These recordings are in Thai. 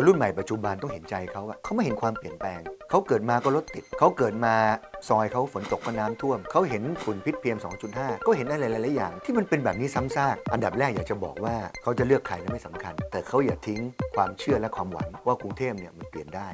คนรุ่นใหม่ปัจจุบันต้องเห็นใจเขาอะเขาไม่เห็นความเปลี่ยนแปลง เขาเกิดมาก็รถติด เขาเกิดมาซอยเขาฝนตกก็น้ำท่วม เขาเห็นฝุ่นพิษเพียม 2.5 ก็เห็นอะไรหลายๆอย่าง ที่มันเป็นแบบนี้ซ้ำซาก อันดับแรกอยากจะบอกว่าเขาจะเลือกใครนั้นไม่สำคัญ แต่เขาอย่าทิ้งความเชื่อและความหวังว่ากรุงเทพเนี่ยมันเปลี่ยนได้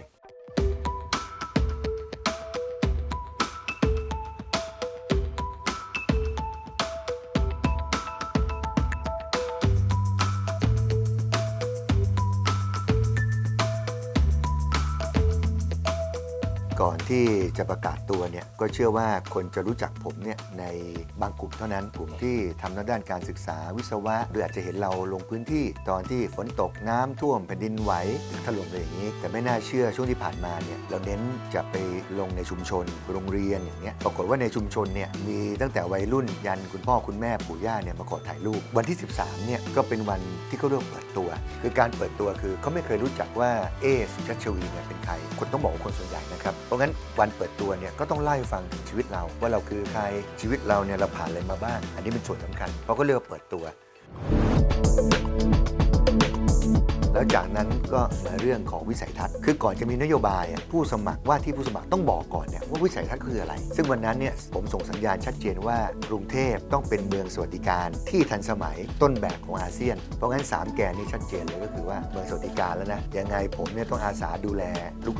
ก่อนที่จะประกาศตัวเนี่ยก็เชื่อว่าคนจะรู้จักผมเนี่ยในบางกลุ่มเท่านั้นกลุ่มที่ทำด้านการศึกษาวิศวะหรืออาจจะเห็นเราลงพื้นที่ตอนที่ฝนตกน้ำท่วมแผ่นดินไหวถึงถล่มอะไรอย่างนี้ แต่ไม่น่าเชื่อช่วงที่ผ่านมาเนี่ยเราเน้นจะไปลงในชุมชนโรงเรียนอย่างเงี้ยปรากฏว่าในชุมชนเนี่ยมีตั้งแต่วัยรุ่นยันคุณพ่อคุณแม่ปู่ย่าเนี่ยมาขอถ่ายรูปวันที่ 13เนี่ยก็เป็นวันที่เขาเริ่มเปิดตัว คือการเปิดตัวคือเขาไม่เคยรู้จักว่าเอสุชัชวีเนี่ยเป็นใครคนต้องบอกว่าคนส่วนใหญ่นะครับราะงั้นวันเปิดตัวเนี่ยก็ต้องไล่ฟังถึงชีวิตเรา ว่าเราคือใครชีวิตเราเนี่ยเราผ่านอะไรมาบ้าง อันนี้เป็นส่วนสำคัญเขาก็เรียกว่าเปิดตัว แล้วจากนั้นก็มาเรื่องของวิสัยทัศน์ คือก่อนจะมีนโยบายผู้สมัครว่าที่ผู้สมัครต้องบอกก่อนเนี่ยว่าวิสัยทัศน์คืออะไร ซึ่งวันนั้นเนี่ยผมส่งสัญญาณชัดเจนว่ากรุงเทพต้องเป็นเมืองสวัสดิการที่ทันสมัยต้นแบบของอาเซียน เพราะงั้น 3 แกนนี่ชัดเจนเลยก็คือว่าเมืองสวัสดิการแล้วนะยังไงผมเนี่ยต้องอาสาดูแล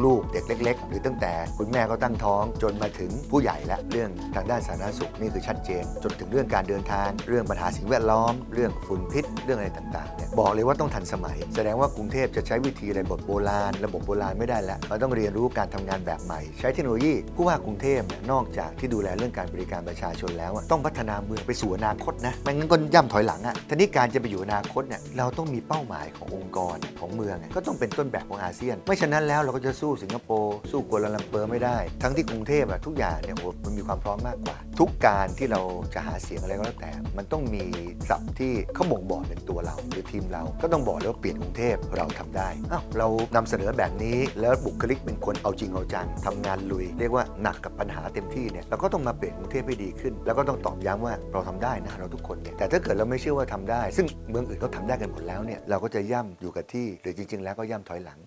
ลูกๆ เด็กเล็ก ๆ หรือตั้งแต่คุณแม่ก็ตั้งท้อง จนมาถึงผู้ใหญ่และเรื่องทางด้านสาธารณสุขนี่คือชัดเจน จนถึงเรื่องการเดินทาง เรื่องปัญหาสิ่งแวดล้อม เรื่องฝุ่นพิษ เรื่องอะไรต่างๆเนี่ยบอกเลยว่าต้องทันสมัย แสดงว่าว่ากรุงเทพจะใช้วิธีระบบโบราณ ระบบโบราณไม่ได้แล้วมันต้องเรียนรู้การทำงานแบบใหม่ ใช้เทคโนโลยีผู้ว่ากรุงเทพเนี่ยนอกจากที่ดูแลเรื่องการบริการประชาชนแล้วต้องพัฒนาเมืองไปสู่อนาคตนะไม่งั้นก็ย่ำถอยหลังอะทีนี้การจะไปอยู่อนาคตเนี่ยเราต้องมีเป้าหมายขององค์กรของเมืองก็ต้องเป็นต้นแบบของอาเซียน ไม่ฉะนั้นแล้วเราก็จะสู้สิงคโปร์สู้กัวลาลัมเปอร์ไม่ได้ ทั้งที่กรุงเทพอะทุกอย่างเนี่ยโอ้มันมีความพร้อมมากกว่า ทุกการที่เราจะหาเสียงอะไรก็แล้วแต่ มันต้องมีศัพท์ที่เขาบ่งบอกเป็นตัวเราหรือทีมเราก็ต้องบอกเลยว่าเปลี่ยนกรุงเทพเราทำได้อ้าวเรานำเสนอแบบนี้แล้วบุคลิกเป็นคนเอาจริงเอาจังทำงานลุย เรียกว่าหนักกับปัญหาเต็มที่เนี่ยเราก็ต้องมาเปลี่ยนกรุงเทพให้ดีขึ้น แล้วก็ต้องตอบย้ำว่าเราทำได้นะเราทุกคนเนี่ยแต่ถ้าเกิดเราไม่เชื่อว่าทำได้ ซึ่งเมืองอื่นเขาทำได้กันหมดแล้วเนี่ยเราก็จะย่ำอยู่กับที่หรือจริง ๆ แล้วก็ย่ำถอยหลัง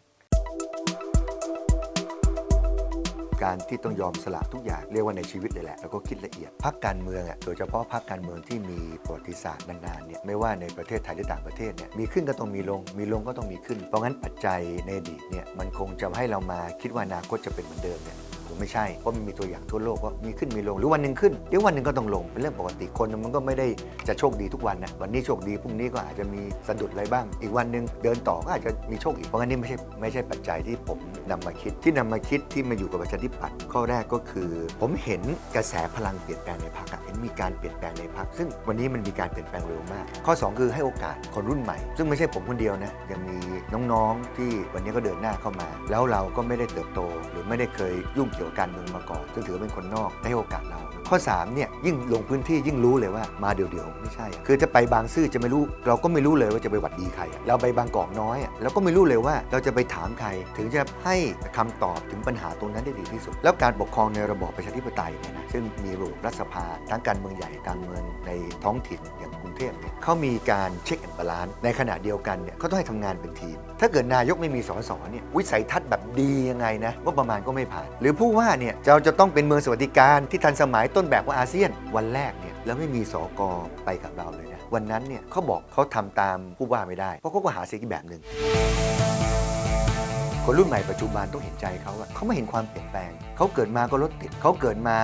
การที่ต้องยอมสละทุกอย่างเรียกว่าในชีวิตเลยแหละแล้วก็คิดละเอียดพักการเมืองอะโดยเฉพาะพักการเมืองที่มีประวัติศาสตร์นานๆเนี่ยไม่ว่าในประเทศไทยหรือต่างประเทศเนี่ยมีขึ้นก็ต้องมีลง มีลงก็ต้องมีขึ้น เพราะงั้นปัจจัยในอดีตเนี่ยมันคงจะให้เรามาคิดว่าอนาคตจะเป็นเหมือนเดิมเนี่ย ไม่ใช่ เพราะมันมีตัวอย่างทั่วโลกว่ามีขึ้นมีลง หรือวันหนึ่งขึ้นเดี๋ยววันหนึ่งก็ต้องลง เป็นเรื่องปกติคนมันก็ไม่ได้จะโชคดีทุกวันนะ วันนี้โชคดีพรุ่งนี้ก็อาจจะมีสะดุดอะไรบ้าง อีกวันหนึ่งเดินต่อก็อาจจะมีโชคอีก เพราะงั้นนี่ไม่ใช่ไม่ใช่ปัจจัยที่ผมนำมาคิด ที่นำมาคิดที่มาอยู่กับประชาธิปัตย์ข้อแรกก็คือ ผมเห็นกระแสพลังเปลี่ยนแปลงในพรรคเห็นมีการเปลี่ยนแปลงในพรรคซึ่งวันนี้มันมีการเปลี่ยนแปลงเร็วมาก ข้อ 2 คือให้โอกาสคนรุ่นใหม่ ซึ่งไม่ใช่ผมคนเดียวนะยังมีน้องๆที่วันนี้ก็เดินหน้าเข้ามา แล้วเราก็ไม่ได้เติบโต หรือไม่ได้เคยยุ่งเกี่ยวกับการเมืองมาก่อนซึ่งถือว่าเป็นคนนอกได้ให้โอกาสเรา ข้อ3เนี่ยยิ่งลงพื้นที่ยิ่งรู้เลยว่ามาเดี่ยวๆไม่ใช่ คือจะไปบางซื่อจะไม่รู้ เราก็ไม่รู้เลยว่าจะไปหวัดดีใคร เราไปบางกอกน้อยอะเราก็ไม่รู้เลยว่าเราจะไปถามใคร ถึงจะให้คำตอบถึงปัญหาตรงนั้นได้ดีที่สุด แล้วการปกครองในระบอบประชาธิปไตยเนี่ยนะซึ่งมีระบบรัฐสภาทั้งการเมืองใหญ่การเมืองในท้องถิ่นอย่างกรุงเทพเนี่ยเขามีการเช็คแอนด์บาลานซ์ในขณะเดียวกันเนี่ยเขาต้องให้ทำงานเป็นทีม ถ้าเกิดนายกไม่มีสสเนี่ยวิสัยทัศน์แบบดียังไงนะว่าประมาณก็ไม่ผ่าน หรือผู้ว่าเนี่ยเราจะต้องเป็นเมืองสวัสดิการที่ทันสมัยต้นแบบของอาเซียนวันแรกเนี่ยแล้วไม่มีสกไปกับเราเลยนะวันนั้นเนี่ยเขาบอกเขาทำตามผู้ว่าไม่ได้ เพราะเขาก็หาเสียงอีกแบบหนึ่งคนรุ่นใหม่ปัจจุบันต้องเห็นใจเขาอะเขาไม่เห็นความเปลี่ยนแปลง เขาเกิดมาก็รถติด เขาเกิดมา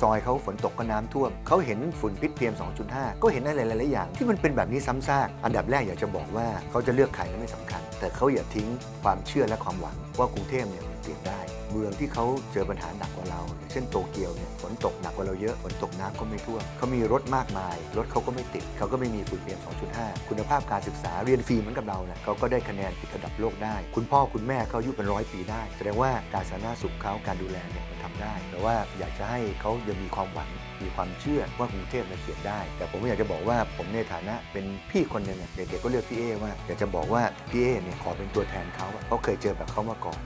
ซอยเขาฝนตกก็น้ำท่วม เขาเห็นฝุ่นพิษ PM 2.5 ก็เห็นอะไรหลายๆอย่าง ที่มันเป็นแบบนี้ซ้ำซาก อันดับแรกอยากจะบอกว่าเขาจะเลือกใครนั้นไม่สำคัญ แต่เขาอย่าทิ้งความเชื่อและความหวังว่ากรุงเทพเนี่ยเปลี่ยนได้ มืองที่เขาเจอปัญหาหนักกว่าเรา เช่นโตเกียวเนี่ยฝนตกหนักกว่าเราเยอะฝนตกน้ำก็ไม่ท่วมเขามีรถมากมาย รถเขาก็ไม่ติดเขาก็ไม่มีฝุ่น PM 2.5 คุณภาพการศึกษาเรียนฟรีเหมือนกับเราเนี่ยเขาก็ได้คะแนนติดระดับโลกได้ คุณพ่อคุณแม่เขาอายุเป็นร้อยปีได้ แสดงว่าการสาธารณสุขเขาการดูแลเนี่ยมันทำได้ แต่ว่าอยากจะให้เขายังมีความหวังมีความเชื่อว่ากรุงเทพมันเปลี่ยนได้ แต่ผมอยากจะบอกว่าผมในฐานะเป็นพี่คนหนึ่งเด็กๆก็เรียกพี่เอว่าอยากจะบอกว่าพี่เอเนี่ยขอเป็นตัวแทนเขาเขาเคยเจอแบบเขามาก่อน